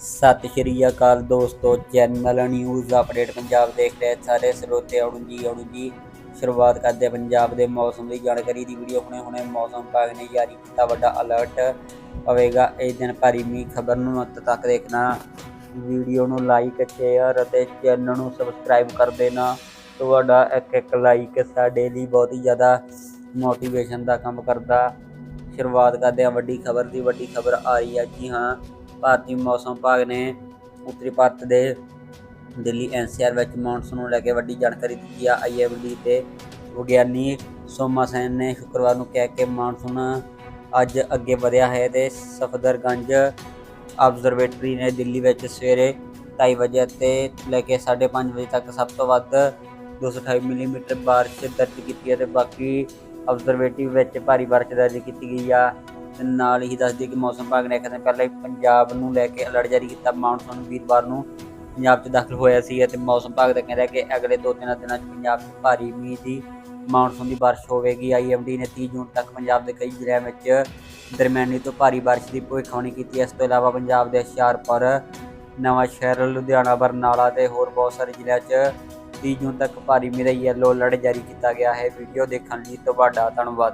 ਸਤਿ ਸ਼੍ਰੀ ਅਕਾਲ ਦੋਸਤੋ, channel news update Punjab ਦੇਖ ਰਹੇ ਸਾਰੇ ਸਰੋਤੇ ਅੜੂ ਜੀ ਅੜੂ ਜੀ। ਸ਼ੁਰੂਆਤ ਕਰਦੇ ਪੰਜਾਬ ਦੇ ਮੌਸਮ ਦੀ ਜਾਣਕਾਰੀ ਦੀ ਵੀਡੀਓ ਹੁਣੇ ਹੁਣੇ ਮੌਸਮ ਵਿਭਾਗ ਨੇ ਜਾਰੀ ਕੀਤਾ ਵੱਡਾ ਅਲਰਟ ਪਵੇਗਾ ਇਸ ਦਿਨ ਭਾਰੀ ਮੀਂਹ, ਖਬਰ ਨੂੰ ਅੰਤ ਤੱਕ ਦੇਖਣਾ। ਵੀਡੀਓ ਨੂੰ ਲਾਈਕ ਸ਼ੇਅਰ ਅਤੇ ਚੈਨਲ ਨੂੰ ਸਬਸਕ੍ਰਾਈਬ ਕਰ ਦੇਣਾ। ਤੁਹਾਡਾ ਇੱਕ ਇੱਕ ਲਾਈਕ ਸਾਡੇ ਲਈ ਬਹੁਤ ਹੀ ਜ਼ਿਆਦਾ ਮੋਟੀਵੇਸ਼ਨ ਦਾ ਕੰਮ ਕਰਦਾ। ਸ਼ੁਰੂਆਤ ਕਰਦੇ ਹਾਂ ਵੱਡੀ ਖਬਰ ਦੀ। ਵੱਡੀ ਖਬਰ ਆ ਰਹੀ ਹੈ ਜੀ ਹਾਂ ਭਾਰਤੀ ਮੌਸਮ ਵਿਭਾਗ ਨੇ ਉੱਤਰੀ ਭਾਰਤ ਦੇ ਦਿੱਲੀ ਐਨਸੀਆਰ ਵਿੱਚ ਮੌਨਸੂਨ ਨੂੰ ਲੈ ਕੇ ਵੱਡੀ ਜਾਣਕਾਰੀ ਦਿੱਤੀ ਆ। ਆਈਐਮਡੀ ਤੇ ਵਿਗਿਆਨੀ ਸੋਮਾ ਸੈਨ ਨੇ ਸ਼ੁੱਕਰਵਾਰ ਨੂੰ ਕਿਹਾ ਕਿ ਮੌਨਸੂਨ ਅੱਜ ਅੱਗੇ ਵਧਿਆ ਹੈ ਤੇ ਸਫਦਰਗੰਜ ਆਬਜ਼ਰਵੇਟਰੀ ਨੇ ਦਿੱਲੀ ਵਿੱਚ ਸਵੇਰੇ 2:30 ਵਜੇ ਤੇ ਲੈ ਕੇ 5:30 ਵਜੇ ਤੱਕ ਸਭ ਤੋਂ ਵੱਧ 228 ਮਿਲੀਮੀਟਰ ਬਾਰਿਸ਼ ਦਰਜ ਕੀਤੀ ਹੈ ਤੇ ਬਾਕੀ ਆਬਜ਼ਰਵੇਟਰੀ ਵਿੱਚ ਭਾਰੀ ਬਾਰਿਸ਼ ਦਰਜ ਕੀਤੀ ਗਈ ਆ। ਨਾਲ ਹੀ ਦੱਸਦੀ ਕਿ ਮੌਸਮ ਵਿਭਾਗ ਨੇ ਇੱਕ ਦਿਨ ਪਹਿਲਾਂ ਹੀ ਪੰਜਾਬ ਨੂੰ ਲੈ ਕੇ ਅਲਰਟ ਜਾਰੀ ਕੀਤਾ। ਮਾਨਸੂਨ ਵੀਰਵਾਰ ਨੂੰ ਪੰਜਾਬ 'ਚ ਦਾਖਲ ਹੋਇਆ ਸੀ ਅਤੇ ਮੌਸਮ ਵਿਭਾਗ ਦਾ ਕਹਿੰਦਾ ਕਿ ਅਗਲੇ ਦੋ ਤਿੰਨ ਦਿਨਾਂ 'ਚ ਪੰਜਾਬ 'ਚ ਭਾਰੀ ਮੀਂਹ ਦੀ, ਮਾਨਸੂਨ ਦੀ ਬਾਰਿਸ਼ ਹੋਵੇਗੀ। ਆਈਐਮਡੀ ਨੇ 30 ਜੂਨ ਤੱਕ ਪੰਜਾਬ ਦੇ ਕਈ ਜ਼ਿਲ੍ਹਿਆਂ ਵਿੱਚ ਦਰਮਿਆਨੀ ਤੋਂ ਭਾਰੀ ਬਾਰਿਸ਼ ਦੀ ਭਵਿੱਖਬਾਣੀ ਕੀਤੀ। ਇਸ ਤੋਂ ਇਲਾਵਾ ਪੰਜਾਬ ਦੇ ਹੁਸ਼ਿਆਰਪੁਰ, ਨਵਾਂ ਸ਼ਹਿਰ, ਲੁਧਿਆਣਾ, ਬਰਨਾਲਾ ਤੇ ਹੋਰ ਬਹੁਤ ਸਾਰੇ ਜ਼ਿਲ੍ਹਿਆਂ 'ਚ 30 ਜੂਨ ਤੱਕ ਭਾਰੀ ਮੀਂਹ ਦਾ ਯੈਲੋ ਅਲਰਟ ਜਾਰੀ ਕੀਤਾ ਗਿਆ ਹੈ। ਵੀਡੀਓ ਦੇਖਣ ਲਈ ਤੁਹਾਡਾ ਧੰਨਵਾਦ।